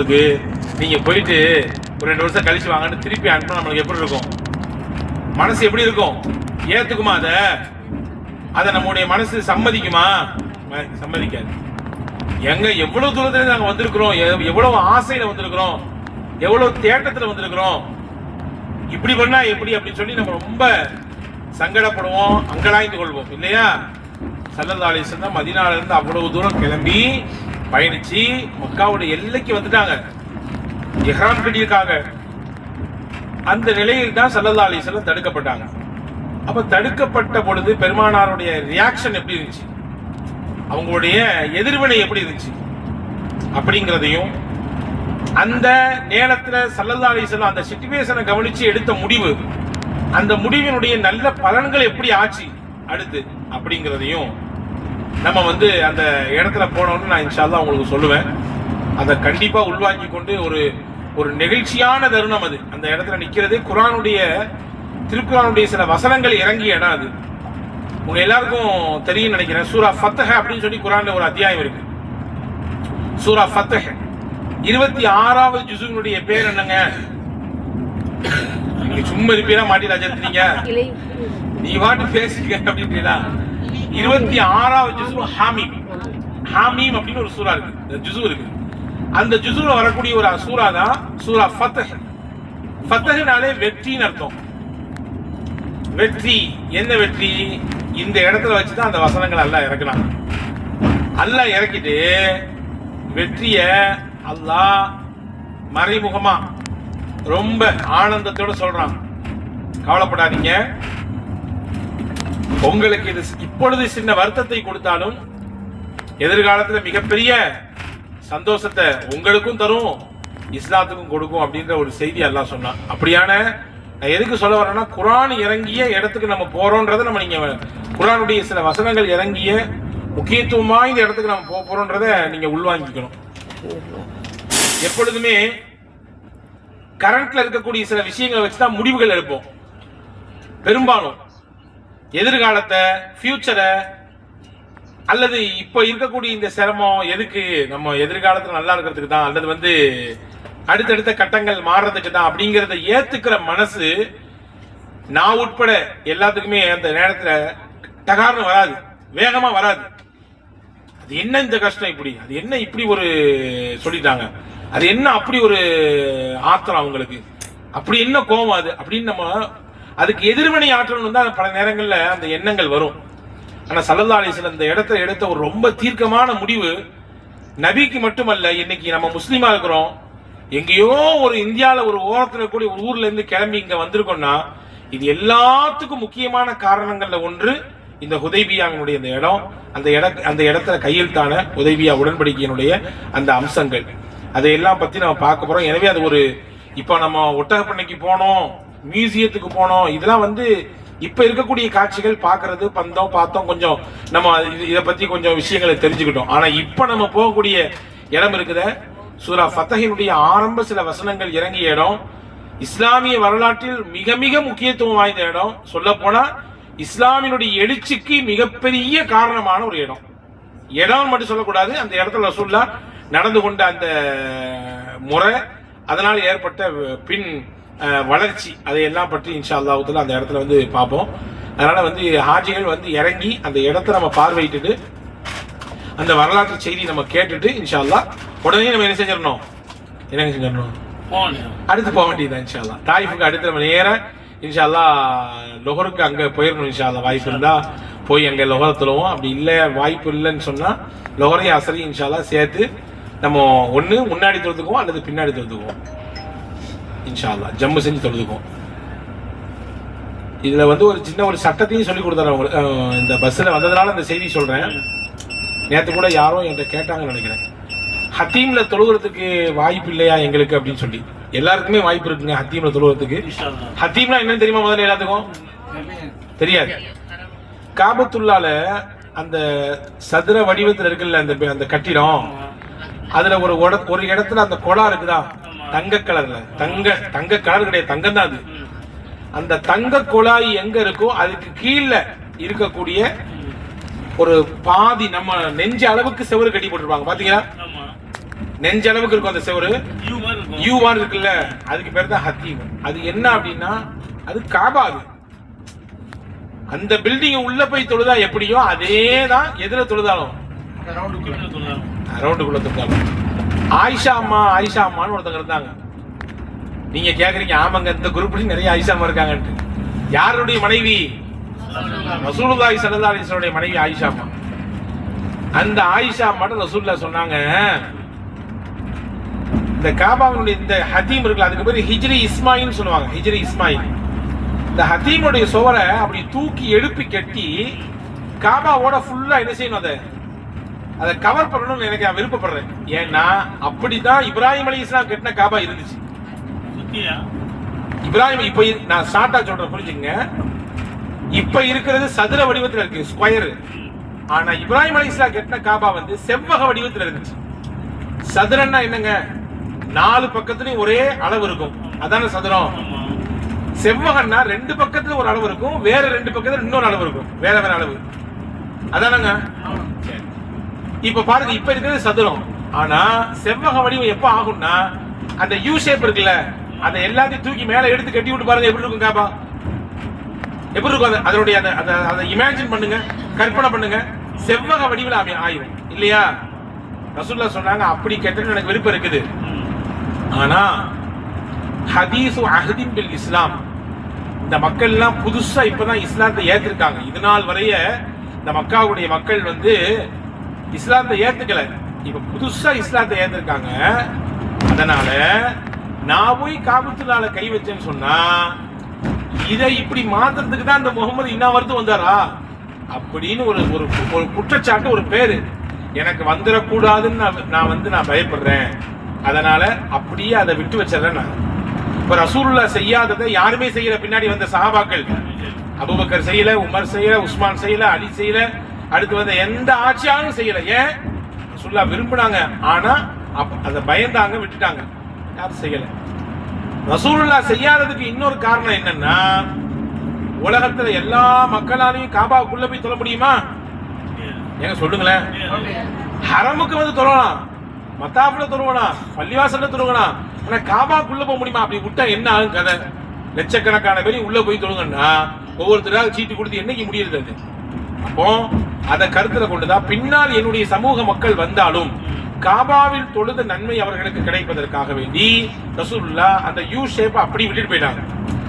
உங்களுக்கு. நீங்க போயிட்டு ஒரு ரெண்டு வருஷம் கழிச்சு வாங்கன்னு திருப்பி அனுப்பினா நம்மளுக்கு எப்படி இருக்கும்? மனசு எப்படி இருக்கும்? ஏத்துக்குமா அதை? அதை நம்முடைய மனசு சம்மதிக்குமா? சம்மதிக்காது. எங்க எவ்வளவு தூரத்துல நாங்க வந்திருக்கிறோம்? எவ்- எவ்வளவு ஆசையில வந்திருக்கிறோம்? எவ்வளவு தேட்டத்துல வந்திருக்கிறோம்? இப்படி பண்ணா எப்படி அப்படின்னு சொல்லி நம்ம ரொம்ப சங்கடப்படுவோம் அங்கலாய்ந்து கொள்வோம். இல்லையா? சல்லல்லா அலிஸ்லாம் மதினால இருந்து அவ்வளவு தூரம் கிளம்பி பயணிச்சு மக்காவோட எல்லைக்கு வந்துட்டாங்க. எஹ்ராம் கட்டியிருக்காங்க அந்த நிலையில் தான் சல்லல்லா அலிஸ்லாம் தடுக்கப்பட்டாங்க. அப்ப தடுக்கப்பட்ட பொழுது பெருமானாருடைய ரியாக்ஷன் எப்படி இருந்துச்சு? அவங்களுடைய எதிர்வினை எப்படி இருந்துச்சு? அப்படிங்கிறதையும் அந்த நேரத்தில் சல்லல்லா அலிஸ்லாம் அந்த சிச்சுவேஷனை கவனிச்சு எடுத்த முடிவு அந்த முடிவினுடைய நல்ல பலன்கள் எப்படி ஆச்சு அடுத்து அப்படிங்கிறதையும் நம்ம வந்து அந்த இடத்துல போனோம்னு நான் இன்ஷால்லா உங்களுக்கு சொல்லுவேன். அதை கண்டிப்பா உள்வாங்கி கொண்டு ஒரு ஒரு நெகிழ்ச்சியான தருணம் அது. அந்த இடத்துல நிக்கிறது குரானுடைய திருக்குறானுடைய சில வசனங்கள் இறங்கிய இடம் அது. உங்க எல்லாருக்கும் தெரியும் நினைக்கிறேன். சூரா ஃபத்தஹ அப்படின்னு சொல்லி குரான்ல ஒரு அத்தியாயம் இருக்கு. சூரா ஃபத்தஹ. இருபத்தி ஆறாவது ஜுசுனுடைய பேர் என்னங்க? நீங்க சும்மா இருப்பீரா மாட்டி ராஜா இலை. நீ வாட்டு பேசிக்க அப்படின்றீங்களா? இருபத்தி ஆறாவது ஜிசு ஹாமீம். ஹாமீம் அப்படின்னு ஒரு சூறா இருக்கு. இந்த ஜுசு இருக்கு. அந்த ஜிசுல வரக்கூடிய ஒரு சூறா தான் சூரா ஃபத்தஹ். ஃபத்தஹ்னாலே வெற்றின்னு அர்த்தம். வெற்றி. என்ன வெற்றி? இந்த இடத்துல வச்சு தான் அந்த வசனங்கள் எல்லாம் இறக்குனாங்க. அல்லாஹ் இறக்கிட்டு வெற்றிய அல்லாஹ் மறைமுகமா ரொம்ப ஆனந்தத்தோட சொல்றான். கவலைப்படாதீங்க. உங்களுக்கு இது இப்பொழுது சின்ன வருத்தத்தை கொடுத்தாலும் எதிர்காலத்தில் மிகப்பெரிய சந்தோஷத்தை உங்களுக்கும் தரும் இஸ்லாத்துக்கும் கொடுக்கும் அப்படின்ற ஒரு செய்தி எல்லாம் சொன்னான். அப்படியான நான் எதுக்கு சொல்ல வரேன்னா குரான் இறங்கிய இடத்துக்கு நம்ம போறோன்றதை நம்ம நீங்க குரானுடைய சில வசனங்கள் இறங்கிய முக்கியத்துவம் வாய்ந்த இடத்துக்கு நம்ம போக போறோன்றத நீங்க உள்வாங்கிக்கணும். எப்பொழுதுமே கரண்ட்ல இருக்கக்கூடிய சில விஷயங்களை வச்சு தான் முடிவுகள் எடுப்போம். பெரும்பாலும் எதிர்காலத்தை ஃபியூச்சரை அல்லது இப்போ இருக்கக்கூடிய இந்த சிரமம் எதுக்கு நம்ம எதிர்காலத்தில் நல்லா இருக்கிறதுக்கு தான் அல்லது வந்து அடுத்தடுத்த கட்டங்கள் மாறுறதுக்கு தான் அப்படிங்கிறத ஏத்துக்கிற மனசு நான் உட்பட எல்லாத்துக்குமே அந்த நேரத்தில் டகார்னு வராது. வேகமாக வராது. அது என்ன இந்த கஷ்டம் இப்படி? அது என்ன இப்படி ஒரு சொல்லிட்டாங்க? அது என்ன அப்படி ஒரு ஆத்திரம் அவங்களுக்கு? அப்படி என்ன கோபம் அது? அப்படின்னு நம்ம அதுக்கு எதிர்வினை ஆற்றணும் தான் பல நேரங்களில் அந்த எண்ணங்கள் வரும். ஆனால் சல்லல்லா அலிஸ்லாம் இந்த இடத்துல எடுத்த ஒரு ரொம்ப தீர்க்கமான முடிவு நபிக்கு மட்டுமல்ல இன்னைக்கு நம்ம முஸ்லீமா இருக்கிறோம். எங்கேயோ ஒரு இந்தியாவில் ஒரு ஓரத்தில் கூடிய ஒரு ஊர்ல இருந்து கிளம்பி இங்க வந்திருக்கோம்னா இது எல்லாத்துக்கும் முக்கியமான காரணங்கள்ல ஒன்று இந்த ஹுதைபியாவினுடைய இந்த இடம். அந்த இட அந்த இடத்துல கையெழுத்தான உதவியா உடன்படிக்கையினுடைய அந்த அம்சங்கள். அதையெல்லாம் பத்தி நம்ம பார்க்க போறோம். எனவே அது ஒரு இப்போ நம்ம ஒட்டகப்பண்ணைக்கு போனோம். மியூசியத்துக்கு போனோம். இதெல்லாம் வந்து இப்ப இருக்கக்கூடிய காட்சிகள் பார்க்கிறது பந்தோம் பார்த்தோம் கொஞ்சம் நம்ம இது- இதை பத்தி கொஞ்சம் விஷயங்களை தெரிஞ்சுக்கிட்டோம். ஆனா இப்ப நம்ம போகக்கூடிய இடம் இருக்குத. சூரா ஃபத்தஹினுடைய ஆரம்ப சில வசனங்கள் இறங்கிய இடம். இஸ்லாமிய வரலாற்றில் மிக மிக முக்கியத்துவம் வாய்ந்த இடம். சொல்ல போனா இஸ்லாமினுடைய எழுச்சிக்கு மிகப்பெரிய காரணமான ஒரு இடம். இடம் மட்டும் சொல்லக்கூடாது. அந்த இடத்துல ரசூல்லா நடந்து கொண்ட அந்த முறை அதனால் ஏற்பட்ட பின் வளர்ச்சி. அதையெல்லாம் பற்றி இன்ஷா அல்லாஹுல அந்த இடத்துல வந்து பார்ப்போம். அதனால வந்து ஹாஜிகள் வந்து இறங்கி அந்த இடத்த நம்ம பார்வையிட்டுட்டு அந்த வரலாற்று செய்தி நம்ம கேட்டுட்டு இன்ஷா அல்லாஹ் உடனே நம்ம என்ன செஞ்சிடணும்? என்ன செஞ்சிடணும்? அடுத்து போக வேண்டியது இன்ஷா அல்லாஹ். தாயிஃபுக்கு அடுத்து நம்ம நேரா இன்ஷா அல்லாஹ் லொஹருக்கு அங்க போயிடணும் இன்ஷா அல்லாஹ். வாய்ப்பு இருந்தா போய் அங்க லொஹர தொழுவோம். அப்படி இல்ல வாய்ப்பு இல்லைன்னு சொன்னா லொஹரையும் அசரையும் இன்ஷா அல்லாஹ் சேர்த்து நம்ம ஒண்ணு முன்னாடி தொழுதுக்குவோம் அல்லது பின்னாடி தொழுதுக்குவோம். இன்ஷா அல்லாஹ் ஜம்மு செஞ்சு தொழுதுக்குவோம். இதுல வந்து ஒரு சின்ன ஒரு சட்டத்தையும் சொல்லி கொடுத்தாரு உங்களுக்கு. அஹ் இந்த பஸ்ல வந்ததுனால இந்த செய்தி சொல்றேன். நேத்து கூட யாரோ என்கிட்ட கேட்டாங்கன்னு நினைக்கிறேன். ஹத்தீம்ல தொழுகிறதுக்கு வாய்ப்பு இல்லையா எங்களுக்கு அப்படின்னு சொல்லி. எல்லாருக்குமே வாய்ப்பு இருக்குங்க ஹத்தீம்ல தொழுகிறதுக்கு. ஹத்தீம்னா என்னன்னு தெரியுமா முதல்ல எல்லாத்துக்கும்? தெரியாது. காபத்துள்ளால அந்த சதுர வடிவத்துல இருக்குல்ல அந்த அந்த கட்டிடம். அதுல ஒரு ஒரு இடத்துல அந்த குழா இருக்குதா? தங்க கலர்ல. தங்க தங்க கலர் கிடையாது தங்கம் தான் அது. அந்த தங்க குழாய் எங்க இருக்கோ அதுக்கு கீழே இருக்கக்கூடிய ஒரு பாதி நம்ம நெஞ்ச அளவுக்கு செவரு கட்டி போட்டிருப்பாங்க. பாத்தீங்களா? நெஞ்சளவுக்கு இருக்கும் அந்த செவரு. யூவான் இருக்குல்ல. அதுக்கு பேர் தான் ஹத்தீம். அது என்ன அப்படின்னா அது காபா அது. அந்த பில்டிங் உள்ள போய் தொழுதா எப்படியோ அதே தான் எதுல தொழுதாலும். ரவுண்டுக்குள்ள தொழுதாலும். ஆயிஷா அம்மா ஆயிஷா அம்மான்னு ஒருத்தங்க இருந்தாங்க. நீங்க கேக்குறீங்க ஆமாங்க இந்த குரூப்லயும் நிறைய ஆயிஷா அம்மா இருக்காங்கன்ட்டு. யாருடைய மனைவி? ரசூலுல்லாஹி ஸல்லல்லாஹு அலைஹி வஸல்லம் மனைவி ஆயிஷா அம்மா. அந்த ஆயிஷா அம்மாட்ட ரசூலுல்லாஹ் சொன்னாங்க இந்த காபாவினுடைய இந்த ஹதீம் இருக்குல்ல அதுக்கு பேர் ஹிஜ்ரி இஸ்மாயில்னு சொல்லுவாங்க ஹிஜ்ரி இஸ்மாயில். இந்த ஹதீமுடைய சுவரை அப்படி தூக்கி எழுப்பி கட்டி காபாவோட ஃபுல்லா என்ன செய்யணும் அதை? அதை கவர் பண்ணணும்னு எனக்கு நான் விருப்பப்படுறேன். ஏன்னா அப்படிதான் இப்ராஹிம் அலி இஸ்லாம் கட்டின காபா இருந்துச்சு. சுத்தியா? இப்ராஹிம் இப்ப நான் ஷார்ட்டா சொல்றேன் புரிஞ்சுங்க இப்ப இருக்கிறது சதுர வடிவத்துல இருக்கு ஸ்கொயர் ஆனா இப்ராஹிம் அலி இஸ்லாம் கட்டின காபா வந்து செவ்வக வடிவத்துல இருந்துச்சு. சதுரன்னா என்னங்க? நாலு பக்கத்துலயும் ஒரே அளவு இருக்கும். அதான சதுரம்? ஆமா செவ்வகன்னா ரெண்டு பக்கத்துல ஒரு அளவு இருக்கும் வேற ரெண்டு பக்கத்துல இன்னொரு அளவு இருக்கும். வேற வேற அளவு. அதானங்க? சரி. இப்ப பாருங்க இப்ப இருக்கிறது சதுரம். ஆனா செவ்வக வடிவம் எப்ப ஆகும்னா அந்த யூ ஷேப் இருக்குல்ல அந்த எல்லாத்தையும் தூக்கி மேல எடுத்து கட்டி விட்டு பாருங்க எப்படி இருக்கும் காபா எப்படி இருக்கும் அதனுடைய அந்த அதை இமேஜின் பண்ணுங்க கற்பனை பண்ணுங்க. செவ்வக வடிவில் அவன் ஆயிரும். இல்லையா? ரசூல்லா சொன்னாங்க அப்படி கேட்டது எனக்கு விருப்பம் இருக்குது. ஆனா ஹதீசு அஹதின் பில் இஸ்லாம். இந்த மக்கள் எல்லாம் புதுசா இப்பதான் இஸ்லாத்தை ஏத்திருக்காங்க. இது நாள் வரைய இந்த மக்காவுடைய மக்கள் வந்து இஸ்லாத்தை ஏத்துக்கல. இப்ப புதுசா இஸ்லாத்தை ஏத்திருக்காங்க. அதனால நான் போய் காபத்துலால கை வச்சேன்னு சொன்னா இதை இப்படி மாத்துறதுக்கு தான் இந்த முகமது இன்னா வருது வந்தாரா? அப்படின்னு ஒரு ஒரு ஒரு குற்றச்சாட்டு ஒரு பேரு. எனக்கு வந்துடக்கூடாதுன்னு நான் நான் வந்து நான் பயப்படுறேன். அதனால அப்படியே அதை விட்டு வச்சிடறேன் நான். இப்ப ரசூல்ல செய்யாததை யாருமே செய்யல. பின்னாடி வந்த சஹாபாக்கள். அபுபக்கர் செய்யல உமர் செய்யல உஸ்மான் செய்யல அலி செய்யல. அடுத்து வந்த எந்த ஆட்சியாலும் செய்யல. ஏன்? சுல்லா விரும்பினாங்க. ஆனா அப்ப- அதை பயந்தாங்க விட்டுட்டாங்க. யாரும் செய்யல. ரசூலுல்லா செய்யாததுக்கு இன்னொரு காரணம் என்னன்னா உலகத்துல எல்லா மக்களாலையும் காபாவுக்குள்ள போய் தொழ முடியுமா? ஏங்க சொல்லுங்களேன். ஹரமுக்கு வந்து தொழலாம். மத்தாப்புல தொழுவனா பள்ளிவாசல்ல தொழுவனா ஆனா காபாக்குள்ள போக முடியுமா? அப்படி விட்டா என்ன ஆகும் கதை? லட்சக்கணக்கான பேர் உள்ள போய் தொழுங்கன்னா ஒவ்வொருத்தராக சீட்டு கொடுத்து என்னைக்கு முடியுது அது? அப்போ அதை கருத்துல கொண்டுதான் பின்னால் என்னுடைய சமூக மக்கள் வந்தாலும் காபாவில் தொழுத நன்மை அவர்களுக்கு கிடைப்பதற்காக வேண்டி ரசூலுல்லா அந்த யூ ஷேப் அப்படி விட்டுட்டு போயிட்டாங்க.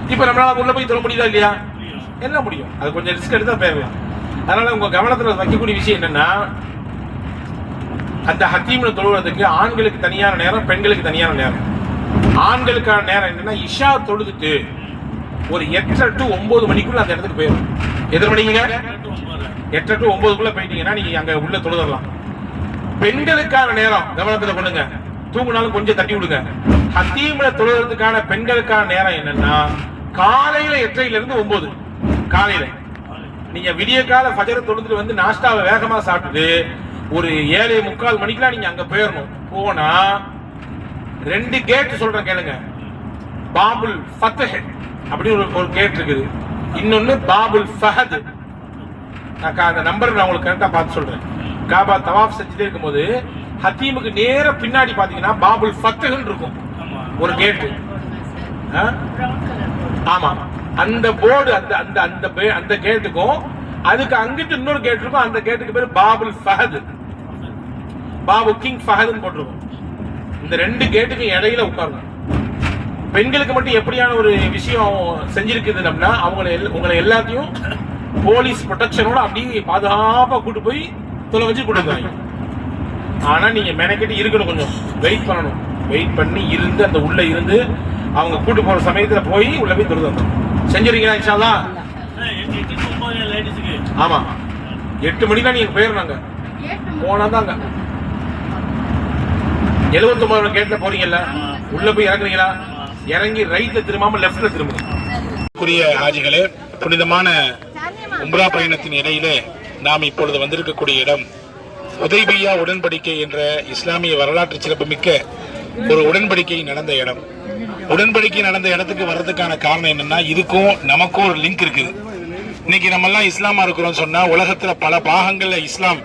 இப்ப நம்மளால உள்ள போய் தொழ முடியுதா இல்லையா? என்ன முடியும்? அது கொஞ்சம் ரிஸ்க் எடுத்தா போயிடலாம். அதனால உங்க கவனத்துல வைக்கக்கூடிய விஷயம் என்னன்னா அந்த ஹத்தீம்ல தொழுவதற்கு ஆண்களுக்கு தனியான நேரம் பெண்களுக்கு தனியான நேரம். ஆண்களுக்கான நேரம் என்னன்னா இஷா தொழுதுட்டு ஒரு எட்டரை டு ஒன்பது மணிக்குள்ள அந்த இடத்துக்கு போயிடும் எத்தனை மணிக்குங்க? எட்டு டு ஒன்பதுக்குள்ள போயிட்டீங்கன்னா நீங்க அங்க உள்ள தொழுதரலாம். பெண்களுக்கான நேரம் கவனத்துல கொள்ளுங்க. தூங்கினாலும் கொஞ்சம் தட்டி விடுங்க. ஹத்தீம்ல தொழுறதுக்கான பெண்களுக்கான நேரம் என்னன்னா காலையில எட்டையில இருந்து ஒன்பது. காலையில. நீங்க விடிய கால ஃபஜர தொழுதுட்டு வந்து நாஸ்டாவை வேகமா சாப்பிட்டுட்டு ஒரு ஏழு முக்கால் மணிக்கெல்லாம் நீங்க அங்க போயிடணும் போனா ரெண்டு கேட் சொல்றேன் கேளுங்க. பாபுல் ஃபத்தஹ் அப்படின்னு ஒரு ஒரு கேட் இருக்குது. இன்னொன்னு பாபுல் ஃபஹத். நான் அந்த நம்பர் நான் உங்களுக்கு கரெக்டாக பார்த்து சொல்கிறேன் காபா தவாஃப் செஞ்சுட்டே இருக்கும்போது ஹத்தீமுக்கு நேர பின்னாடி பார்த்தீங்கன்னா பாபுல் ஃபத்துகன் இருக்கும். ஒரு கேட்டு ஆமாம் அந்த போர்டு அந்த அந்த அந்த பே- அந்த கேட்டுக்கும் அதுக்கு அங்கிட்டு இன்னொரு கேட் இருக்கும். அந்த கேட்டுக்கு பேர் பாபுல் ஃபஹது. பாபு கிங் ஃபஹதுன்னு போட்டிருக்கும். இந்த ரெண்டு கேட்டுக்கும் இடையில உட்காருங்க பெண்களுக்கு மட்டும் எப்படியான ஒரு விஷயம் செஞ்சிருக்குது அப்படின்னா அவங்களை எல்- உங்களை எல்லாத்தையும் போலீஸ் ப்ரொடெக்ஷனோட அப்படியே பாதுகாப்பா கூட்டு போய் தொலை வச்சு கொடுக்குறாங்க. வந்துருவாங்க ஆனா நீங்க மெனக்கெட்டு இருக்கணும் கொஞ்சம். வெயிட் பண்ணணும். வெயிட் பண்ணி இருந்து அந்த உள்ள இருந்து அவங்க கூட்டு போற சமயத்துல போய் உள்ள போய் தொழுது வந்துடும் செஞ்சிருக்கீங்களா இன்ஷால்லா? ஆமாம் எட்டு மணி தான் லேடிஸுக்கு ஆமா நீங்க தாங்க எழுபத்தொன்பது கேட்ல போறீங்கல்ல? உள்ள போய் இறங்குறீங்களா இறங்கி ரைட்ல திரும்பாம லெஃப்ட்ல திரும்புங்க புரிய ஹாஜிகளே புனிதமான உம்ரா பயணத்தின் இடையிலே நாம் இப்பொழுது வந்திருக்கக்கூடிய இடம் உதைபியா உடன்படிக்கை என்ற இஸ்லாமிய வரலாற்று சிறப்புமிக்க ஒரு உடன்படிக்கை நடந்த இடம். உடன்படிக்கை நடந்த இடத்துக்கு வர்றதுக்கான காரணம் என்னன்னா இதுக்கும் நமக்கும் ஒரு லிங்க் இருக்குது. இன்னைக்கு நம்ம எல்லாம் இஸ்லாமா இருக்கிறோம் சொன்னா உலகத்துல பல பாகங்கள்ல இஸ்லாம்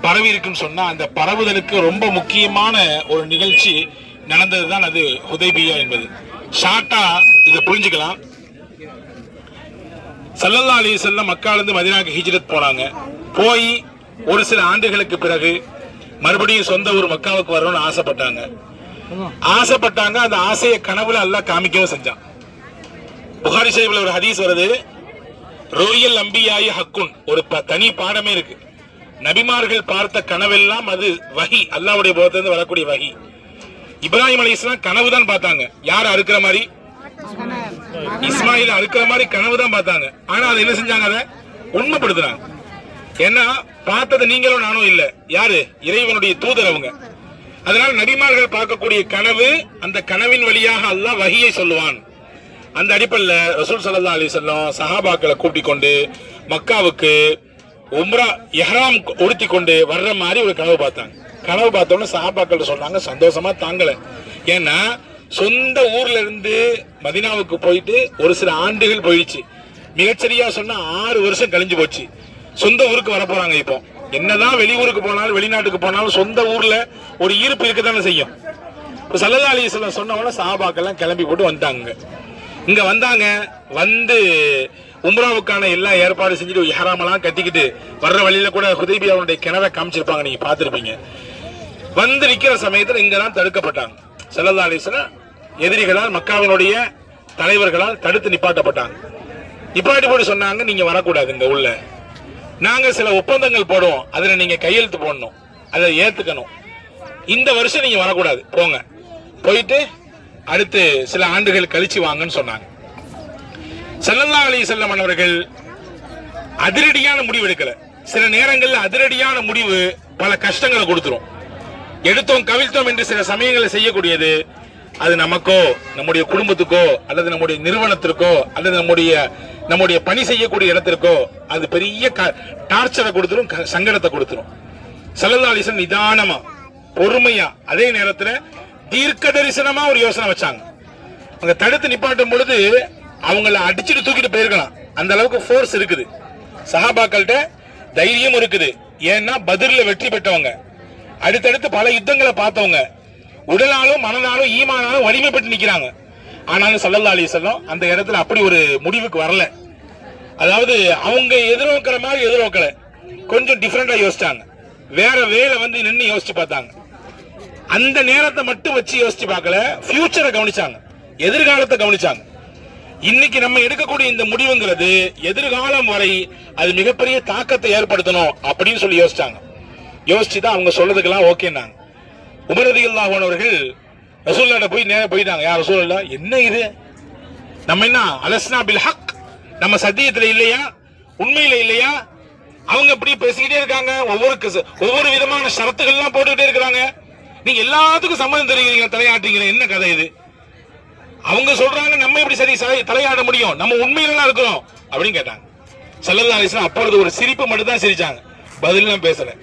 பரவி இருக்குன்னு சொன்னா அந்த பரவுதலுக்கு ரொம்ப முக்கியமான ஒரு நிகழ்ச்சி நடந்ததுதான் அது ஹுதைபியா என்பது. ஷார்ட்டா இதை புரிஞ்சுக்கலாம். சல்லல்லா அலி செல்லம் மக்காலிருந்து மதினாக்கு ஹிஜ்ரத் போனாங்க. போய் ஒரு சில ஆண்டுகளுக்கு பிறகு மறுபடியும் சொந்த ஊர் மக்காவுக்கு வரணும்னு ஆசைப்பட்டாங்க. ஆசைப்பட்டாங்க. அந்த ஆசையை கனவுல அல்லாஹ் காமிக்கவும் செஞ்சான். புகாரி ஷரீஃப்ல ஒரு ஹதீஸ் வருது. ரோயல் அம்பியாயி ஹக்குன். ஒரு ப- தனி பாடமே இருக்கு. நபிமார்கள் பார்த்த கனவெல்லாம் அது வகி. அல்லாவுடைய புறத்திலிருந்து வரக்கூடிய வகி. இப்ராஹிம் அலி இஸ்லாம் கனவு தான் பார்த்தாங்க. யார் அறுக்கிற மாதிரி? இஸ்மாயில் அறுக்கிற மாதிரி கனவு தான் பார்த்தாங்க. ஆனா அதை என்ன செஞ்சாங்க? அதை உண்மைப்படுத்துறாங்க. ஏன்னா பார்த்தது நீங்களும் நானும் இல்ல. யாரு? இறைவனுடைய தூதர் அவங்க. அதனால நபிமார்கள் பார்க்கக்கூடிய கனவு அந்த கனவின் வழியாக அல்லாஹ் வகையை சொல்லுவான். அந்த அடிப்படையில் ரசூல் சல்லா அலி சொல்லம் சஹாபாக்களை கூட்டிக் கொண்டு மக்காவுக்கு உம்ரா எஹ்ராம் உடுத்தி கொண்டு வர்ற மாதிரி ஒரு கனவு பார்த்தாங்க. கனவு பார்த்தோன்னே சஹாபாக்கள் சொன்னாங்க. சந்தோஷமா தாங்கலை. ஏன்னா சொந்த ஊர்ல இருந்து மதினாவுக்கு போயிட்டு ஒரு சில ஆண்டுகள் போயிடுச்சு. மிகச்சரியா சொன்னா ஆறு வருஷம் கழிஞ்சு போச்சு. சொந்த ஊருக்கு வர போறாங்க இப்போ. என்னதான் வெளியூருக்கு போனாலும் வெளிநாட்டுக்கு போனாலும் சொந்த ஊர்ல ஒரு ஈர்ப்பு இருக்கத்தானே செய்யும். இப்போ சல்லல்லா அலிஸ்லாம் சாபாக்கெல்லாம் கிளம்பி போட்டு வந்தாங்க. இங்க வந்தாங்க வந்து உம்ராவுக்கான எல்லா ஏற்பாடு செஞ்சுட்டு இஹராமெல்லாம் கட்டிக்கிட்டு வர்ற வழியில கூட ஹுதைபியாவுடைய கிணறை காமிச்சிருப்பாங்க நீங்க பார்த்துருப்பீங்க. வந்து நிக்கிற சமயத்துல இங்கதான் தடுக்கப்பட்டாங்க. சல்லல்லா அலிஸ்லாம் எதிரிகளால் மக்காவினுடைய தலைவர்களால் தடுத்து நிப்பாட்டப்பட்டாங்க. நிப்பாட்டி போட்டு சொன்னாங்க நீங்க வரக்கூடாது இந்த உள்ள. நாங்க சில ஒப்பந்தங்கள் போடுவோம் அதுல நீங்க கையெழுத்து போடணும் அதை ஏத்துக்கணும். இந்த வருஷம் நீங்க வரக்கூடாது போங்க. போயிட்டு அடுத்து சில ஆண்டுகள் கழிச்சு வாங்கன்னு சொன்னாங்க. செல்லல்லா அலைஹி வஸல்லம் அவர்கள் அதிரடியான முடிவு எடுக்கல. சில நேரங்களில் அதிரடியான முடிவு பல கஷ்டங்களை கொடுத்துரும். எடுத்தோம் கவிழ்த்தோம் என்று சில சமயங்களை செய்யக்கூடியது அது நமக்கோ நம்முடைய குடும்பத்துக்கோ அல்லது நம்முடைய நிறுவனத்திற்கோ அல்லது நம்முடைய நம்முடைய பணி செய்யக்கூடிய இடத்திற்கோ அது பெரிய க- டார்ச்சரை கொடுத்துரும் க- சங்கடத்தை கொடுத்துரும். சல்லல்லா நிதானமா பொறுமையா அதே நேரத்தில் தீர்க்க தரிசனமா ஒரு யோசனை வச்சாங்க. அங்க தடுத்து நிப்பாட்டும் பொழுது அவங்கள அடிச்சுட்டு தூக்கிட்டு போயிருக்கலாம். அந்த அளவுக்கு ஃபோர்ஸ் இருக்குது. சஹாபாக்கள்கிட்ட தைரியம் இருக்குது. ஏன்னா பதிரில் வெற்றி பெற்றவங்க. அடுத்தடுத்து பல யுத்தங்களை பார்த்தவங்க. உடலாலும் மனதாலும் ஈமானாலும் வலிமைப்பட்டு நிற்கிறாங்க ஆனாலும் சல்லல்லா அலிசல்லம் அந்த இடத்துல அப்படி ஒரு முடிவுக்கு வரல. அதாவது அவங்க எதிர்நோக்கிற மாதிரி எதிர்நோக்கல. கொஞ்சம் டிஃப்ரெண்டா யோசிச்சாங்க. வேற வேலை வந்து நின்று யோசிச்சு பார்த்தாங்க. அந்த நேரத்தை மட்டும் வச்சு யோசிச்சு பார்க்கல. ஃபியூச்சரை கவனிச்சாங்க. எதிர்காலத்தை கவனிச்சாங்க. இன்னைக்கு நம்ம எடுக்கக்கூடிய இந்த முடிவுங்கிறது எதிர்காலம் வரை அது மிகப்பெரிய தாக்கத்தை ஏற்படுத்தணும் அப்படின்னு சொல்லி யோசிச்சாங்க. யோசிச்சு தான் அவங்க சொல்றதுக்கெல்லாம் ஓகேன்னாங்க. உமரதி அவர்கள் ரசூல்லாட்ட போய் நேரம் போயிட்டாங்க. யார் ரசூல்லா என்ன இது? நம்ம என்ன அலஸ்னா பில் ஹக்? நம்ம சத்தியத்துல இல்லையா? உண்மையில இல்லையா? அவங்க இப்படி பேசிக்கிட்டே இருக்காங்க. ஒவ்வொரு ஒவ்வொரு விதமான ஷரத்துகள்லாம் போட்டுக்கிட்டே இருக்கிறாங்க. நீங்க எல்லாத்துக்கும் சம்மதம் தெரிவிக்கிறீங்க தலையாட்டுறீங்க என்ன கதை இது? அவங்க சொல்றாங்க நம்ம எப்படி சரி தலையாட முடியும்? நம்ம உண்மையில இருக்கிறோம். அப்படின்னு கேட்டாங்க. செல்லல்லா அலிஸ்லாம் அப்பொழுது ஒரு சிரிப்பு மட்டும் தான் சிரிச்சாங்க பதிலாம் பேசல.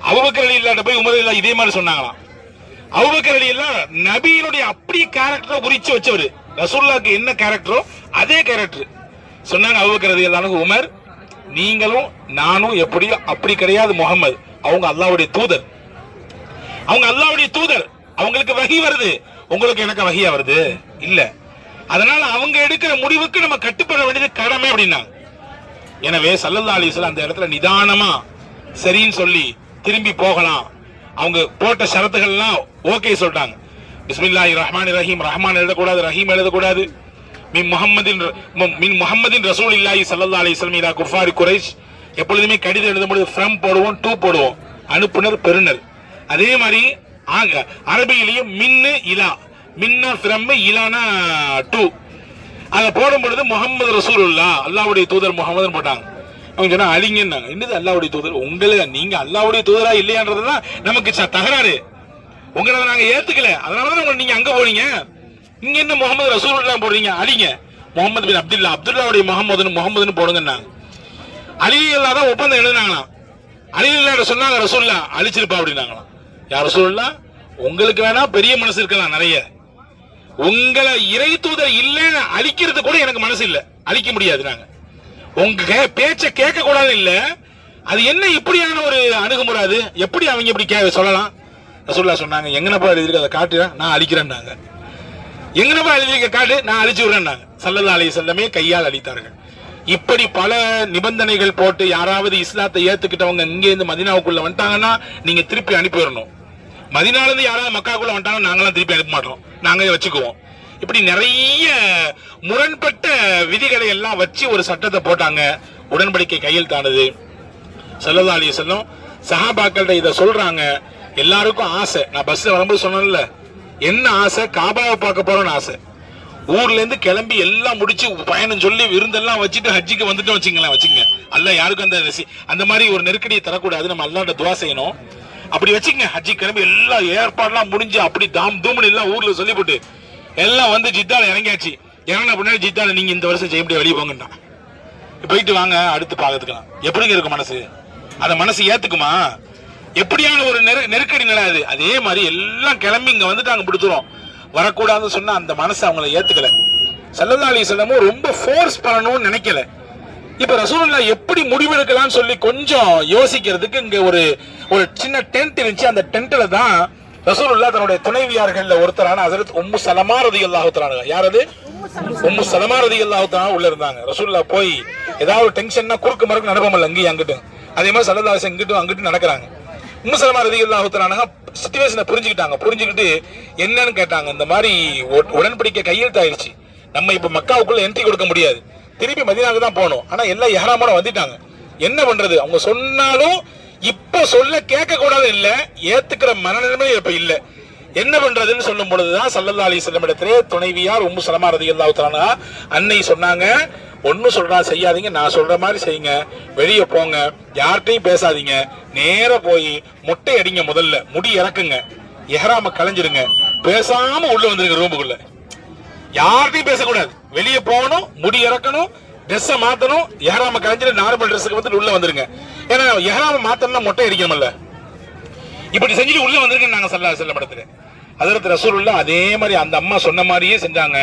அவங்க அலி இல்லாட்ட போய் உமர் இல்லா இதே மாதிரி சொன்னாங்களாம். அபுபக்கர் அலி எல்லாம் நபியினுடைய அப்படி கேரக்டரை உரிச்சு வச்சவர். ரசூல்லாக்கு என்ன கேரக்டரோ அதே கேரக்டர் சொன்னாங்க அபுபக்கர் அலி எல்லாரும் உமர் நீங்களும் நானும் எப்படியோ அப்படி கிடையாது முகமது அவங்க அல்லாவுடைய தூதர். அவங்க அல்லாவுடைய தூதர். அவங்களுக்கு வகி வருது. உங்களுக்கு எனக்கு வகையா வருது? இல்ல. அதனால அவங்க எடுக்கிற முடிவுக்கு நம்ம கட்டுப்பட வேண்டியது கடமை அப்படின்னாங்க. எனவே சல்லல்லா அலிஸ்லாம் அந்த இடத்துல நிதானமா சரின்னு சொல்லி திரும்பி போகலாம். அவங்க போட்ட ஷரத்துகள்லாம் ஓகே சொல்லிட்டாங்க. பிஸ்மில்லாஹி ரஹ்மான் ரஹீம் ரஹ்மான் எழுதக்கூடாது ரஹீம் எழுதக்கூடாது. மின் முஹம்மதின் மின் முஹம்மதின் ரசூல் இல்லாஹி சல்லா அலிஸ்லாம் இலா குஃபாரி குரேஷ் எப்பொழுதுமே கடிதம் எழுதும்போது ஃப்ரம் போடுவோம் டூ போடுவோம். அனுப்புனர் பெறுநர் அதே மாதிரி ஆங்க அரபியிலையும் மின்னு இலா. மின்னா ஃப்ரம் இலானா டூ அதை போடும் பொழுது முகமது ரசூலுல்லா அல்லாவுடைய தூதர் முகமதுன்னு போட்டாங்க. அவங்க சொன்னா அழிங்கன்னாங்க என்னது அல்லாவுடைய தூதர்? உங்களை நீங்க அல்லாவுடைய தூதரா இல்லையான்றதுதான் நமக்கு ச- தகராறு. உங்களை நாங்க ஏத்துக்கல. அதனாலதான் உங்களை நீங்க அங்க போனீங்க. இங்க என்ன முகமது ரசூல்லாம் போடுறீங்க? அழிங்க. முகமது பின் அப்துல்லா அப்துல்லாவுடைய முகமதுன்னு முகமதுன்னு போடுங்கன்னாங்க. அழியில்லா தான் ஒப்பந்தம் எழுதினாங்களாம். அலி சொன்னாங்க ரசூல்லா அழிச்சிருப்பா அப்படின்னாங்களாம். யார் ரசூல்லா உங்களுக்கு வேணா பெரிய மனசு இருக்கலாம் நிறைய. உங்களை இறை தூதர் இல்லைன்னு அழிக்கிறது கூட எனக்கு மனசு இல்லை. அழிக்க முடியாது நாங்க உங்க கே- பேச்ச கேட்க கூடாது இல்ல அது என்ன இப்படியான ஒரு அணுகுமுறை அது? எப்படி அவங்க இப்படி கே சொல்லலாம்? ரசூல்லா சொன்னாங்க எங்கனப்பா எழுதிருக்க அதை காட்டுறேன் நான் அழிக்கிறேன்னாங்க. எங்கனப்பா எழுதிருக்க காட்டு. நான் அழிச்சு விடுறேன்னாங்க. சல்லல்லா அலி செல்லமே கையால் அழித்தார்கள். இப்படி பல நிபந்தனைகள் போட்டு யாராவது இஸ்லாத்தை ஏத்துக்கிட்டவங்க இங்கேருந்து மதினாவுக்குள்ள வந்துட்டாங்கன்னா நீங்க திருப்பி அனுப்பி வரணும் மதினால இருந்து யாராவது மக்காக்குள்ள வந்துட்டாங்கன்னா நாங்களாம் திருப்பி அனுப்ப மாட்டோம். நாங்களே வச்சுக்குவோம். இப்படி நிறைய முரண்பட்ட விதிகளை எல்லாம் வச்சு ஒரு சட்டத்தை போட்டாங்க. உடன்படிக்கை கையெழுத்தானது செல்லதா அலி செல்லம் சஹாபாக்கள்கிட்ட இதை சொல்றாங்க. எல்லாருக்கும் ஆசை. நான் பஸ்ல வரும்போது சொன்னேன்ல என்ன ஆசை? காபாவை பார்க்க போறோம்னு ஆசை. ஊர்ல இருந்து கிளம்பி எல்லாம் முடிச்சு பயணம் சொல்லி விருந்தெல்லாம் வச்சுட்டு ஹஜ்ஜிக்கு வந்துட்டோம் வச்சுங்களேன் வச்சுங்க. அல்ல யாருக்கும் அந்த ரசி- அந்த மாதிரி ஒரு நெருக்கடியை தரக்கூடாது நம்ம அல்லாட்ட துவா செய்யணும். அப்படி வச்சுங்க ஹஜ்ஜி கிளம்பி எல்லாம் ஏற்பாடுலாம் முடிஞ்சு அப்படி தாம் தூமன் எல்லாம் ஊர்ல சொல்லிவிட்டு எல்லாம் வந்து ஜித்தால இறங்கியாச்சு. இறங்கின பின்னாடி ஜித்தால நீங்க இந்த வருஷம் செய்ய முடியாது வெளியே போங்கட்டான் போயிட்டு வாங்க அடுத்து பார்த்துக்கலாம் எப்படிங்க இருக்கும் மனசு? அந்த மனசு ஏத்துக்குமா? எப்படியான ஒரு நெரு- நெருக்கடி நிலை அது? அதே மாதிரி எல்லாம் கிளம்பி இங்க வந்துட்டாங்க பிடிச்சிரும் வரக்கூடாதுன்னு சொன்னா அந்த மனசு அவங்கள ஏத்துக்கல. சல்லல்லா அலி செல்லமும் ரொம்ப ஃபோர்ஸ் பண்ணணும்னு நினைக்கல. இப்ப ரசூலுல்லா எப்படி முடிவெடுக்கலாம்னு சொல்லி கொஞ்சம் யோசிக்கிறதுக்கு இங்க ஒரு ஒரு சின்ன டென்ட் இருந்துச்சு. அந்த டென்ட்ல தான் ரசூலுல்லா தன்னுடைய துணைவியார்கள்ல ஒருத்தரான ஹசரத் உம்மு சலமா ரதி தஆலா யார் அது? உம்மு சலமா ரதி தஆலா உள்ள இருந்தாங்க. ரசூல்லா போய் ஏதாவது டென்ஷன்னா குறுக்கு மறுக்கு இல்லை அங்கேயும் அங்கிட்டும். அதே மாதிரி சல்லல்லாஹு இங்கிட்டும் அங்கிட்டும் நடக்கிறாங்க. உம்மு சலமா ரதி தஆலா சுச்சுவேஷனை புரிஞ்சுக்கிட்டாங்க. புரிஞ்சுக்கிட்டு என்னன்னு கேட்டாங்க. இந்த மாதிரி உடன்படிக்கை கையெழுத்தாயிருச்சு நம்ம இப்ப மக்காவுக்குள்ள என்ட்ரி கொடுக்க முடியாது. திருப்பி மதினாவுக்கு தான் போகணும். ஆனா எல்லாம் எஹராமோட வந்துட்டாங்க. என்ன பண்றது? அவங்க சொன்னாலும் இப்ப சொல்ல கேட்க கூடாது இல்ல ஏத்துக்கிற மனநிலைமை இப்ப இல்ல. என்ன பண்றதுன்னு சொல்லும் பொழுதுதான் சல்லல்லா செல்லம் இடத்திலே துணைவியார் உம்மு சலமா ரதியல்லாஹு அன்னை சொன்னாங்க ஒன்னு சொல்றா செய்யாதீங்க நான் சொல்ற மாதிரி செய்யுங்க. வெளியே போங்க யார்கிட்டயும் பேசாதீங்க. நேர போய் முட்டை அடிங்க முதல்ல முடி இறக்குங்க. எஹராம கலைஞ்சிருங்க. பேசாம உள்ள வந்துருங்க ரூமுக்குள்ள. யார்கிட்டயும் பேசக்கூடாது. வெளியே போகணும் முடி இறக்கணும் ட்ரெஸ்ஸை மாத்தணும் எஹராம கலைஞ்சிட்டு நார்மல் ட்ரெஸ்ஸுக்கு வந்துட்டு உள்ள வந்துருங்க. ஏன்னா எஹராம மாத்தம்னா மொட்டை அடிக்கணும்ல இப்படி செஞ்சுட்டு உள்ள வந்திருக்கேன் நாங்க சல்லா செல்ல படத்துல அதற்கு ரசூலுல்லா அதே மாதிரி அந்த அம்மா சொன்ன மாதிரியே செஞ்சாங்க.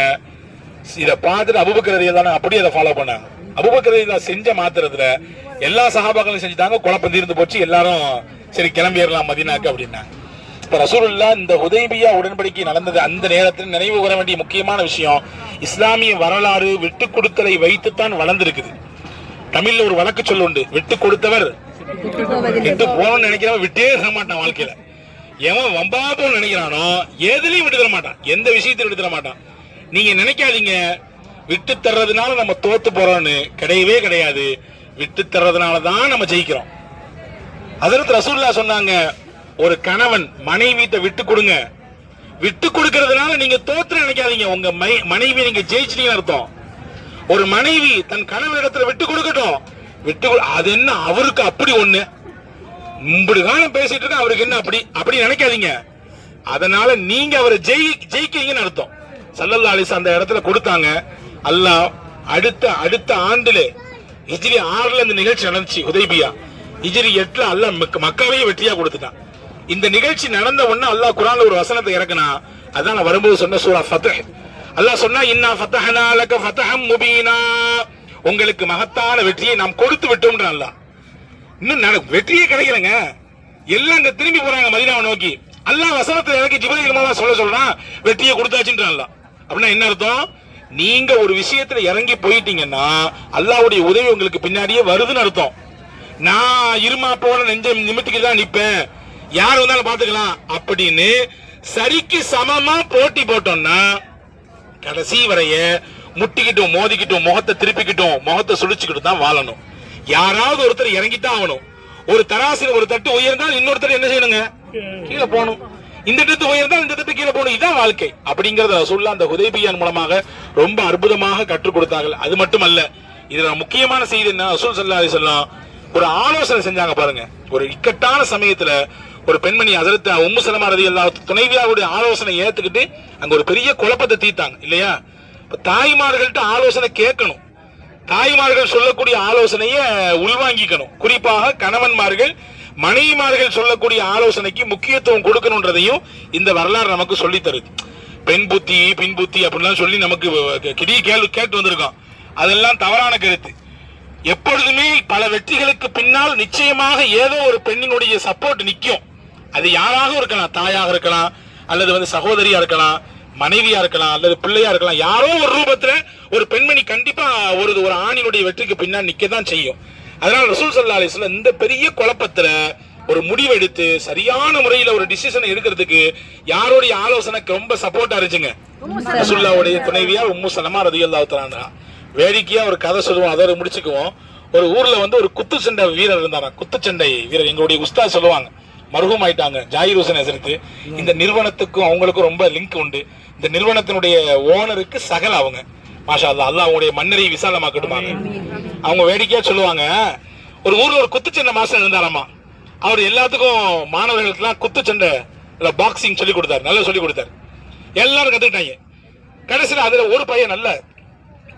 இதை பார்த்துட்டு அபுபக்கர் தானே அப்படியே அதை ஃபாலோ பண்ணாங்க. அபுபக்கர் செஞ்ச மாத்திரத்துல எல்லா சகாபாக்களும் செஞ்சுட்டாங்க. குழப்பம் தீர்ந்து போச்சு. எல்லாரும் சரி கிளம்பிடலாம் மதினாக்கு அப்படின்னாங்க. இப்போ ரசூலுல்லா இந்த உதய்பியா உடன்படிக்கை நடந்தது அந்த நேரத்தில் நினைவு கூற வேண்டிய முக்கியமான விஷயம் இஸ்லாமிய வரலாறு விட்டு கொடுத்தலை வைத்துத்தான் வளர்ந்திருக்குது. தமிழ்ல ஒரு வழக்கு சொல்ல உண்டு. விட்டு கொடுத்தவர். விட்டு போகணும்னு நினைக்கிறவன் விட்டே இருக்க மாட்டான் வாழ்க்கையில. எவன் வம்பா போகணும்னு நினைக்கிறானோ எதுலயும் விட்டு தர மாட்டான். எந்த விஷயத்தையும் விட்டு தர மாட்டான். நீங்க நினைக்காதீங்க. விட்டு தர்றதுனால நம்ம தோத்து போறோம்னு கிடையவே கிடையாது. விட்டு தர்றதுனால தான் நம்ம ஜெயிக்கிறோம். அதற்கு ரசூல்லா சொன்னாங்க ஒரு கணவன் மனைவிட்ட விட்டு கொடுங்க. விட்டு கொடுக்கறதுனால நீங்க தோத்து நினைக்காதீங்க. உங்க மை- மனைவி நீங்க ஜெயிச்சிட்டீங்கன்னு அர்த்தம். ஒரு மனைவி தன் கணவனிடத்துல விட்டு கொடுக்கட்டும். விட்டு அது என்ன? அவருக்கு அப்படி ஒண்ணு. இப்படி காலம் பேசிட்டு இருக்க அவருக்கு என்ன அப்படி? அப்படி நினைக்காதீங்க. அதனால நீங்க அவரை ஜெயி ஜெயிக்கிறீங்கன்னு அர்த்தம். சல்லல்லா அலிஸ் அந்த இடத்துல கொடுத்தாங்க. அல்லாஹ் அடுத்த அடுத்த ஆண்டுல ஹிஜ்ரி ஆறுல இந்த நிகழ்ச்சி நடந்துச்சு உதய்பியா. ஹிஜ்ரி எட்டுல அல்லாஹ் மக்காவையும் மக்காவையே வெற்றியா கொடுத்துட்டான். இந்த நிகழ்ச்சி நடந்த உடனே அல்லாஹ் குரான்ல ஒரு வசனத்தை இறக்குனா அதான் நான் வரும்போது சொன்ன சூரா ஃபத்ஹ் அல்லாஹ் சொன்னா இன்னா ஃபத்தஹனா லக ஃபதஹம் முபீனா. உங்களுக்கு மகத்தான வெற்றியை நாம் கொடுத்து விட்டோம்ன்றான் அல்லாஹ். இன்னும் நட- வெற்றியே கிடைக்கலங்க. எல்லாம் அங்க திரும்பி போறாங்க மதினாவை நோக்கி. அல்லாஹ் வசனத்தை இறக்கி ஜிப்ரீல் மூலமா சொல்ல சொல்றான் வெற்றியை கொடுத்தாச்சுன்றான் அல்லாஹ். அப்படின்னா என்ன அர்த்தம்? நீங்க ஒரு விஷயத்துல இறங்கி போயிட்டீங்கன்னா அல்லாவுடைய உதவி உங்களுக்கு பின்னாடியே வருதுன்னு அர்த்தம். நான் இருமா போன நெஞ்ச நிமித்துக்கு தான் நிற்பேன். யார் வந்தாலும் பாத்துக்கலாம் அப்படின்னு சரிக்கு சமமா போட்டி போட்டோம்னா கடைசி வரைய முட்டிக்கிட்டும் மோதிக்கிட்டும் முகத்தை திருப்பிக்கிட்டும் முகத்தை சுழிச்சுக்கிட்டு தான் வாழணும். யாராவது ஒருத்தர் இறங்கித்தான் ஆகணும். ஒரு தராசில் ஒரு தட்டு உயர்ந்தால் இன்னொருத்தர் என்ன செய்யணுங்க? கீழே போகணும். இந்த தட்டு உயர்ந்தால் இந்த தட்டு கீழே போகணும். இதான் வாழ்க்கை. அப்படிங்கறத சொல்ல அந்த உதயபியான் மூலமாக ரொம்ப அற்புதமாக கற்றுக் கொடுத்தார்கள். அது மட்டுமல்ல இதுல முக்கியமான செய்தி என்ன? ரசூல் சல்லா சொல்லலாம் ஒரு ஆலோசனை செஞ்சாங்க பாருங்க. ஒரு இக்கட்டான சமயத்துல ஒரு பெண்மணி அதற்கு உம்மு சலமா ரதி அல்லா துணைவியாருடைய ஆலோசனை ஏத்துக்கிட்டு அங்க ஒரு பெரிய குழப்பத்தை தீர்த்தாங்க இல்லையா? தாய்மார்கள்ட்ட ஆலோசனை கேட்கணும். தாய்மார்கள் சொல்லக்கூடிய ஆலோசனைய உள்வாங்கிக்கணும். குறிப்பாக கணவன்மார்கள் மனைவிமார்கள் சொல்லக்கூடிய ஆலோசனைக்கு முக்கியத்துவம் கொடுக்கணுன்றதையும் இந்த வரலாறு நமக்கு சொல்லி தருது பெண் புத்தி பின் புத்தி அப்படிலாம் சொல்லி நமக்கு கிடிய கேள்வி கேட்டு வந்திருக்கோம். அதெல்லாம் தவறான கருத்து. எப்பொழுதுமே பல வெற்றிகளுக்கு பின்னால் நிச்சயமாக ஏதோ ஒரு பெண்ணினுடைய சப்போர்ட் நிற்கும் அது யாராக இருக்கலாம் தாயாக இருக்கலாம் அல்லது வந்து சகோதரியா இருக்கலாம் மனைவியா இருக்கலாம் அல்லது பிள்ளையா இருக்கலாம் யாரோ ஒரு ரூபத்துல ஒரு பெண்மணி கண்டிப்பா ஒரு ஒரு ஆணினுடைய வெற்றிக்கு பின்னால் நிக்க தான் செய்யும். அதனால ரசூல் சல்லா அலிஸ்ல இந்த பெரிய குழப்பத்துல ஒரு முடிவு எடுத்து சரியான முறையில ஒரு டிசிஷன் எடுக்கிறதுக்கு யாருடைய ஆலோசனைக்கு ரொம்ப சப்போர்ட்டா இருந்துச்சுங்க. ரசூல்லாவுடைய துணைவியா உம்மு சலமா ரதி தஆலா வேடிக்கையா ஒரு கதை சொல்லுவோம் அதோட முடிச்சுக்குவோம். ஒரு ஊர்ல வந்து ஒரு குத்துச்சண்டை வீரர் இருந்தாராம். குத்துச்சண்டை வீரர் எங்களுடைய உஸ்தா சொல்லுவாங்க. மருகம் ஆயிட்டாங்க ஜாயிர் ஹுசன் எசரித்து இந்த நிறுவனத்துக்கும் அவங்களுக்கும் ரொம்ப லிங்க் உண்டு. இந்த நிறுவனத்தினுடைய ஓனருக்கு சகல் அவங்க. மாஷா அல்லாஹ் அல்லா அவங்களுடைய மன்னரை விசாலமாக்கட்டுமாங்க அவங்க வேடிக்கையா சொல்லுவாங்க ஒரு ஊர்ல ஒரு குத்துச்சண்டை மாஸ்டர் இருந்தாராமா? அவர் எல்லாத்துக்கும் மாணவர்களுக்கெல்லாம் குத்துச்சண்டை இல்லை பாக்ஸிங் சொல்லி கொடுத்தாரு. நல்லா சொல்லி கொடுத்தாரு. எல்லாரும் கத்துக்கிட்டாங்க. கடைசியில் அதில் ஒரு பையன் நல்ல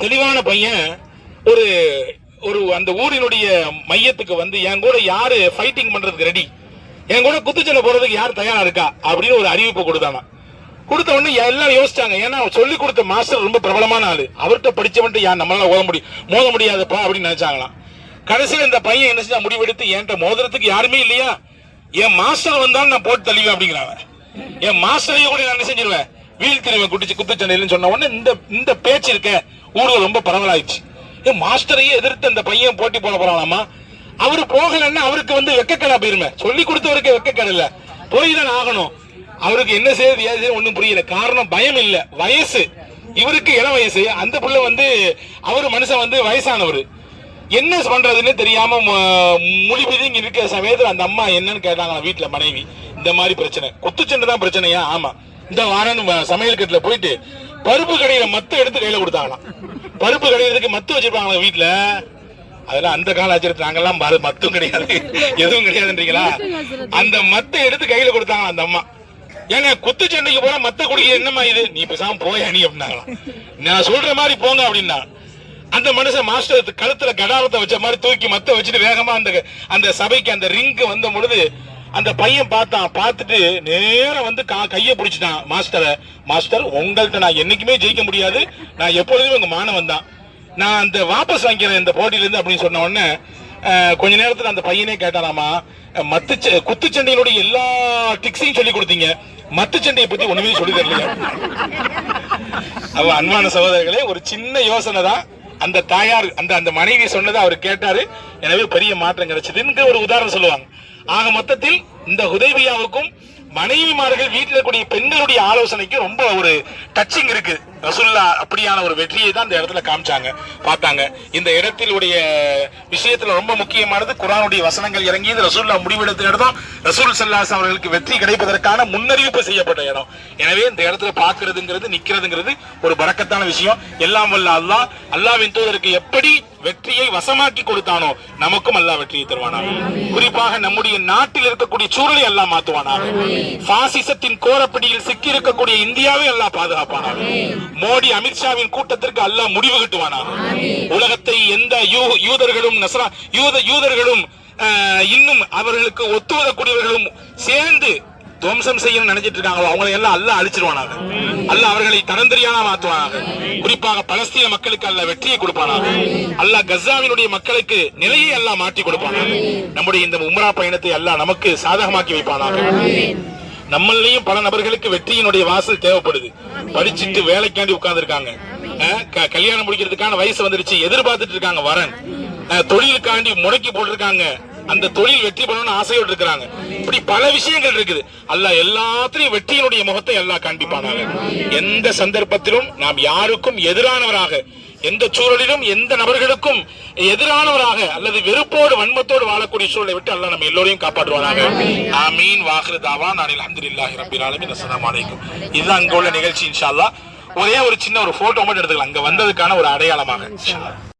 தெளிவான பையன். ஒரு ஒரு அந்த ஊரினுடைய மையத்துக்கு வந்து என் கூட யாரு ஃபைட்டிங் பண்றதுக்கு ரெடி என் கூட குத்துச்சண்டை போறதுக்கு யார் தயாரா இருக்கா? அப்படின்னு ஒரு அறிவிப்பு கொடுத்தாங்க. கொடுத்த உடனே எல்லாரும் யோசிச்சாங்க. ஏன்னா சொல்லி கொடுத்த மாஸ்டர் ரொம்ப பிரபலமான ஆளு. அவர்கிட்ட படிச்சவன்ட்டு யார்? நம்மளால ஓத முடியும் மோத முடியாதப்பா அப்படின்னு நினைச்சாங்களாம். கடைசியில் இந்த பையன் என்ன செஞ்சா முடிவெடுத்து என்கிட்ட மோதுறதுக்கு யாருமே இல்லையா? என் மாஸ்டர் வந்தாலும் நான் போட்டு தள்ளுவேன் அப்படிங்கிறாங்க. என் மாஸ்டரையும் கூட நான் என்ன செஞ்சிருவேன்? வீழ்த்திருவேன் குட்டிச்சு குத்துச்சண்டையிலன்னு சொன்ன உடனே இந்த இந்த பேச்சு இருக்க ஊர்ல ரொம்ப பரவலாயிடுச்சு. என் மாஸ்டரையே எதிர்த்து அந்த பையன் போட்டி போட போறானாமா? அவரு போகலன்னா அவருக்கு வந்து வெக்கக்கடா போயிருமே. சொல்லி கொடுத்தவருக்கு வெக்கக்கடை இல்ல. போய் தான் ஆகணும். அவருக்கு என்ன செய்யறது ஏது ஒன்றும் புரியல. காரணம் பயம் இல்ல. வயசு. இவருக்கு இளம் வயசு. அந்த புள்ள வந்து அவரு மனுஷன் வந்து வயசானவர். என்ன பண்றதுன்னு தெரியாம மொழி இங்க இருக்கிற சமயத்துல அந்த அம்மா என்னன்னு கேட்டாங்க வீட்டுல மனைவி. இந்த மாதிரி பிரச்சனை. குத்துச்சண்டை தான் பிரச்சனையா? ஆமா. இந்த வாரம் சமையல் கட்டுல போயிட்டு பருப்பு கடையில மத்து எடுத்து கையில கொடுத்தாங்களாம். பருப்பு கடையிறதுக்கு மத்து வச்சிருப்பாங்களா வீட்டுல அதெல்லாம் அந்த கால ஆச்சரியத்துல நாங்கெல்லாம் மத்தும் கிடையாது. எதுவும் கிடையாதுன்றீங்களா? அந்த மத்தை எடுத்து கையில கொடுத்தாங்க அந்த அம்மா. ஏங்க குத்து சண்டைக்கு போனா மத்த குடிக்க என்னம்மா இது? நீ பேசாம போயா நீ அப்படின்னாங்களாம். நான் சொல்ற மாதிரி போங்க அப்படின்னா அந்த மனுஷன் மாஸ்டர் கழுத்துல கடாரத்தை வச்ச மாதிரி தூக்கி மத்த வச்சுட்டு வேகமா அந்த அந்த சபைக்கு அந்த ரிங்க் வந்த பொழுது அந்த பையன் பார்த்தான். பார்த்துட்டு நேரா வந்து கா- கைய பிடிச்சிட்டான் மாஸ்டரை. மாஸ்டர் உங்கள்ட்ட நான் என்னைக்குமே ஜெயிக்க முடியாது. நான் எப்பொழுதுமே உங்க மாணவன் தான். நான் அந்த வாபஸ் வாங்கிக்கிறேன் இந்த போட்டியிலேருந்து அப்படின்னு சொன்ன உடனே கொஞ்ச நேரத்தில் அந்த பையனே கேட்டாராமா மத்து குத்துச்சண்டையினுடைய எல்லா டிக்ஸையும் சொல்லி கொடுத்தீங்க. மத்துச்சண்டையை பத்தி ஒண்ணுமே சொல்லி தரலையா அவ அன்பான சகோதரர்களே ஒரு சின்ன யோசனை தான். அந்த தாயார் அந்த அந்த மனைவி சொன்னதை அவர் கேட்டாரு. எனவே பெரிய மாற்றம் கிடைச்சதுன்னு ஒரு உதாரணம் சொல்லுவாங்க. ஆக மொத்தத்தில் இந்த உதவியாவுக்கும் மனைவிமார்கள் வீட்டில் இருக்கக்கூடிய பெண்களுடைய ஆலோசனைக்கு ரொம்ப ஒரு டச்சிங் இருக்கு. ரசுல்லா அப்படியான ஒரு வெற்றியை தான் இந்த இடத்துல காமிச்சாங்க பார்த்தாங்க. இந்த இடத்தில் உடைய விஷயத்துல ரொம்ப முக்கியமானது குரானுடைய வசனங்கள் இறங்கியது ரசூல்லா முடிவெடுத்த இடம் ரசூல் சல்லாஸ் அவர்களுக்கு வெற்றி கிடைப்பதற்கான முன்னறிவிப்பு செய்யப்பட்ட இடம். எனவே இந்த இடத்துல பார்க்கிறதுங்கிறது நிக்கிறதுங்கிறது ஒரு பறக்கத்தான விஷயம். எல்லாம் வல்ல அல்லாஹ் அல்லாவின் தூதருக்கு எப்படி வெற்றியை வசமாக்கி கொடுத்தானோ நமக்கும் அல்லாஹ் வெற்றியை தருவானாக. குறிப்பாக நம்முடைய நாட்டில் இருக்கக்கூடிய சூழலை அல்லா மாத்துவானாக. பாசிசத்தின் கோரப்படியில் சிக்கி இருக்கக்கூடிய இந்தியாவை அல்லா பாதுகாப்பானாக. மோடி அமித்ஷாவின் கூட்டத்திற்கு அல்லாஹ் முடிவு கட்டுவானாக. உலகத்தை எந்த யூ- யூதர்களும் நசரா யூத யூதர்களும் இன்னும் அவர்களுக்கு ஒத்து வரக்கூடியவர்களும் சேர்ந்து துவம்சம் செய்யணும்னு நினைச்சிட்டு இருக்காங்களோ அவங்களை எல்லாம் அல்ல அழிச்சிருவானாக. அல்ல அவர்களை தனந்தரியான மாற்றுவானாக குறிப்பாக பலஸ்தீன மக்களுக்கு அல்ல வெற்றியை கொடுப்பானாக. அல்லாஹ் கசாவினுடைய மக்களுக்கு நிலையை எல்லாம் மாற்றி கொடுப்பானாக. நம்முடைய இந்த உம்ரா பயணத்தை எல்லாம் நமக்கு சாதகமாக்கி வைப்பானாக. நம்மளையும் பல நபர்களுக்கு வெற்றியினுடைய வாசல் தேவைப்படுது. படிச்சுட்டு வேலைக்காண்டி உட்கார்ந்து இருக்காங்க கல்யாணம் முடிக்கிறதுக்கான வயசு வந்துருச்சு. எதிர்பார்த்துட்டு இருக்காங்க வரன். தொழிலுக்காண்டி முடக்கி போட்டிருக்காங்க. அந்த தொழில் வெற்றி பண்ணணும்னு ஆசையோடு இருக்கிறாங்க. இப்படி பல விஷயங்கள் இருக்குது. அல்ல எல்லாத்திலையும் வெற்றியினுடைய முகத்தை எல்லாம் காண்பிப்பானாங்க எந்த சந்தர்ப்பத்திலும் நாம் யாருக்கும் எதிரானவராக எந்த சூழலிலும் எந்த நபர்களுக்கும் எதிரானவராக அல்லது வெறுப்போடு வன்மத்தோடு வாழக்கூடிய சூழலை விட்டு அல்ல நம்ம எல்லோரையும் காப்பாற்றுவானாக. ஆமீன். வாஹிரு தாவா. நான் அல்ஹம்துலில்லாஹி ரப்பில் ஆலமீன். அஸ்ஸலாமு அலைக்கும். இதுதான் அங்க உள்ள நிகழ்ச்சி இன்ஷா அல்லாஹ். ஒரே ஒரு சின்ன ஒரு போட்டோ மட்டும் எடுத்துக்கலாம். அங்க வந்ததுக்கான ஒரு அடையாளமாக இன்ஷா